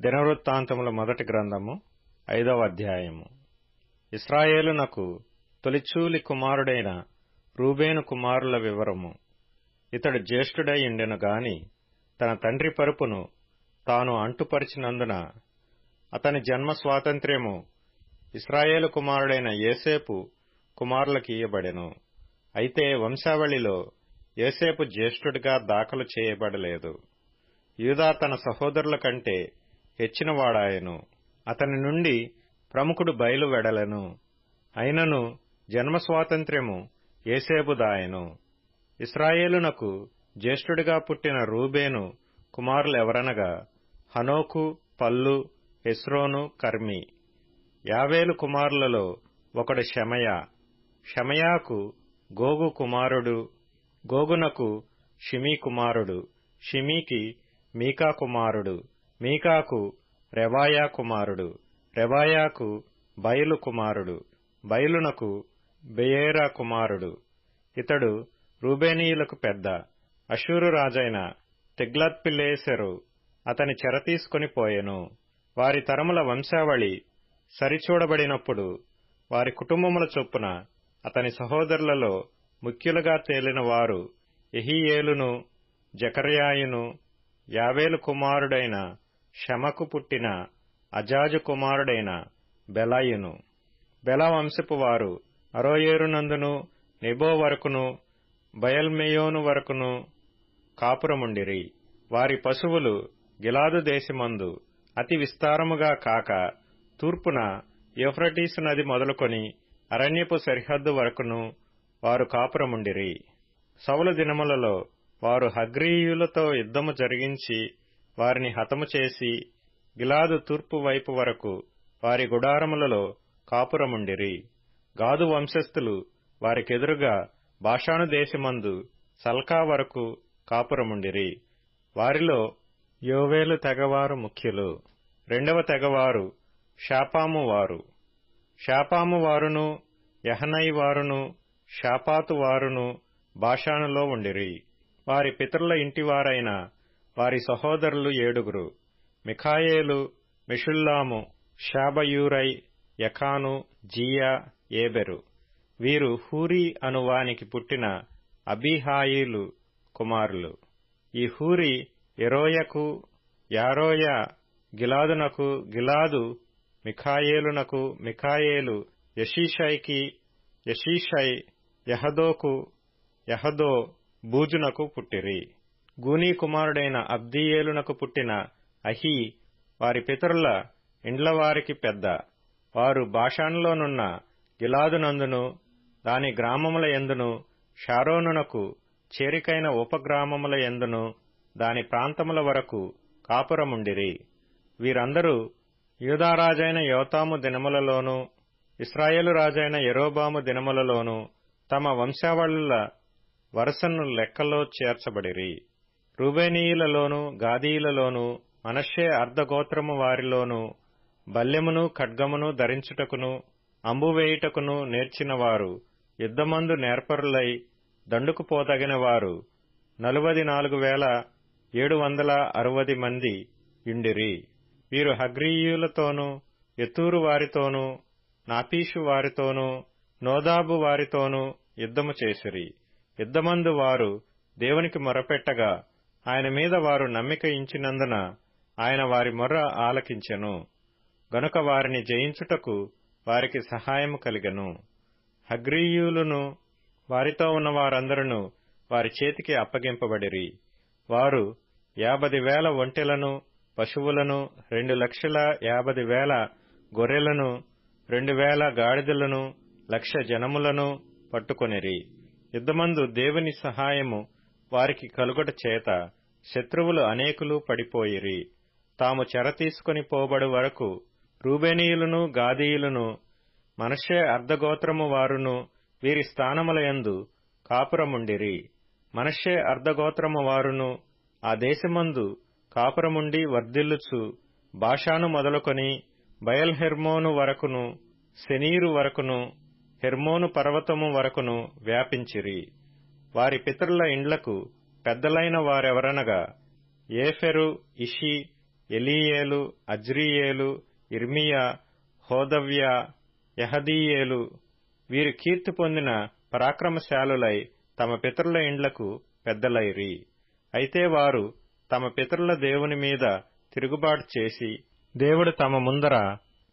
దినవృత్తాంతముల మొదటి గ్రంథము ఐదవ అధ్యాయము. ఇస్రాయేలునకు తొలిచూలి కుమారుడైన రూబేను కుమారుల వివరము. ఇతడు జ్యేష్ఠుడై ఉండెను గాని తన తండ్రి పరుపును తాను అంటుపరిచినందున అతని జన్మ స్వాతంత్ర్యము ఇస్రాయేలు కుమారుడైన ఏసేపు కుమారులకు ఇయ్యబడెను. అయితే వంశావళిలో ఏసేపు జ్యేష్ఠుడిగా దాఖలు చేయబడలేదు. యూదా తన సహోదరుల కంటే హెచ్చినవాడాయెను. అతని నుండి ప్రముఖుడు బయలువెడలెను. అయినను జన్మ ఏసేబుదాయను ఏసేబుదాయెను ఇస్రాయేలునకు జ్యేష్ఠుడిగా పుట్టిన రూబేను కుమారులెవరనగా హనోకు పల్లు హెస్రోను కర్మి. యావేలు కుమారులలో ఒకడు షమయ. షమయాకు గోగు కుమారుడు గోగునకు షిమీ కుమారుడు షిమీకి మీకా కుమారుడు. మీకాకు రెవాయా కుమారుడు రెవాయాకు బయలు కుమారుడు బయలునకు బెయేరా కుమారుడు. ఇతడు రూబేనీయులకు పెద్ద అషూరు రాజైన తిగ్లత్పిలేసెరు అతని చెరతీసుకుని పోయెను. వారి తరముల వంశావళి సరిచూడబడినప్పుడు వారి కుటుంబముల చొప్పున అతని సహోదరులలో ముఖ్యులుగా తేలిన వారు ఎహియేలును జకర్యాయును యావేలు కుమారుడైన షమకు పుట్టిన అజాజు కుమారుడైన బెలాయును. బెల వంశపు వారు అరోయేరునందును నెబో వరకును బయల్మెయోను వరకును కాపురముండిరి. వారి పశువులు గిలాదు దేశమందు అతి విస్తారముగా కాక తూర్పున యూఫ్రటీసు నది మొదలుకొని అరణ్యపు సరిహద్దు వరకును వారు కాపురముండిరి. సౌల దినములలో వారు హగ్రీయులతో యుద్ధము జరిగించి వారిని హతము చేసి గిలాదు తూర్పు వైపు వరకు వారి గుడారములలో కాపురముండిరి. గాదు వంశస్థులు వారికెదురుగా భాషాను దేశమందు సల్కా వరకు కాపురముండిరి. వారిలో యోవేలు తెగవారు ముఖ్యులు. రెండవ తెగవారు షాపాము వారు. షాపాము వారును యహనై వారును షాపాతు వారును భాషానులో ఉండిరి. వారి పితరుల ఇంటివారైన వారి సహోదరులు ఏడుగురు. మిఖాయేలు మిషుల్లాము షాబయూరై యఖాను జియా ఏబెరు. వీరు హూరీ అనువానికి పుట్టిన అబీహాయిలు కుమారులు. ఈ హూరి ఎరోయకు యారోయ గిలాదునకు గిలాదు మిఖాయేలునకు మిఖాయేలు యషీషైకి యషీషై యహదోకు యహదో బూజునకు పుట్టిరి. గూనీ కుమారుడైన అబ్దీయేలునకు పుట్టిన అహీ వారి పితరుల ఇండ్లవారికి పెద్ద. వారు భాషాన్లోనున్న గిలాదునందును దాని గ్రామముల ఎందును షారోనునకు చేరికైన ఉపగ్రామముల ఎందును దాని ప్రాంతముల వరకు కాపురముండిరి. వీరందరూ యూదారాజైన యోతాము దినములలోనూ ఇస్రాయేలు రాజైన యరోబాము దినములలోనూ తమ వంశావళుల వరుసను లెక్కలో చేర్చబడిరి. రూబేనీయులలోను గాదీయులలోను మనషే అర్ధగోత్రము వారిలోను బల్యమును ఖడ్గమును ధరించుటకును అంబువేయుటకును నేర్చినవారు యుద్ధమందు నేర్పరులై దండుకుపోదగినవారు నలువది నాలుగు వేల ఏడు వందల అరవది మంది యుండిరి. వీరు హగ్రీయులతోనూ ఎతూరు వారితోనూ నాపీషు వారితోనూ నోదాబు వారితోనూ యుద్ధము చేసిరి. యుద్ధమందు వారు దేవునికి మొరపెట్టగా ఆయన మీద వారు నమ్మిక ఇంచినందున ఆయన వారి మొర్ర ఆలకించెను. గనుక వారిని జయించుటకు వారికి సహాయము కలిగను. హగ్రీయులను వారితో ఉన్న వారందరూ వారి చేతికి అప్పగింపబడిరి. వారు యాభది వేల ఒంటెలను పశువులను రెండు లక్షల యాభది వేల గొర్రెలను రెండు వేల గాడిదలను లక్ష జనములను పట్టుకొనిరి. యుద్ధమందు దేవుని సహాయము వారికి కలుగట చేత శత్రువులు అనేకులు పడిపోయిరి. తాము చెర తీసుకుని పోబడు వరకు రూబేనీయులను గాదీయులను మనషే అర్ధగోత్రము వారును వీరి స్థానములయందు కాపురముండిరి. మనషే అర్ధగోత్రము వారును ఆ దేశమందు కాపురముండి వర్ధిల్లుచు భాషాను మొదలుకొని బయల్హెర్మోను వరకును శనీరు వరకును హెర్మోను పర్వతము వరకును వ్యాపించిరి. వారి పితరుల ఇండ్లకు పెద్దలైన వారెవరనగా ఏఫెరు ఇషి ఎలీయేలు అజ్రియేలు ఇర్మియా హోదవ్య యహదీయేలు వీరు కీర్తి పొందిన పరాక్రమశాలులై తమ పితరుల ఇండ్లకు పెద్దలైరి. అయితే వారు తమ పితరుల దేవుని మీద తిరుగుబాటు చేసి దేవుడు తమ ముందర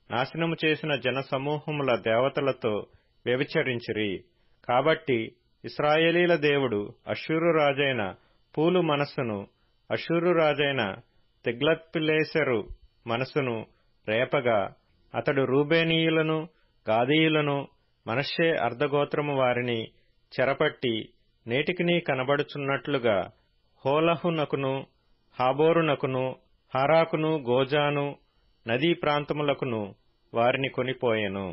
నాశనము చేసిన జనసమూహముల దేవతలతో వ్యభిచరించిరి. కాబట్టి ఇస్రాయేలీల దేవుడు అషూరు రాజైన పూలు మనస్సును అషూరు రాజైన తిగ్లత్పిలేసెరు మనస్సును రేపగా అతడు రూబేనీయులను గాదీయులను మనషే అర్ధగోత్రము వారిని చెరపట్టి నేటికినీ కనబడుచున్నట్లుగా హోలహునకును హాబోరునకును హారాకును గోజాను నదీ ప్రాంతములకును వారిని కొనిపోయెను.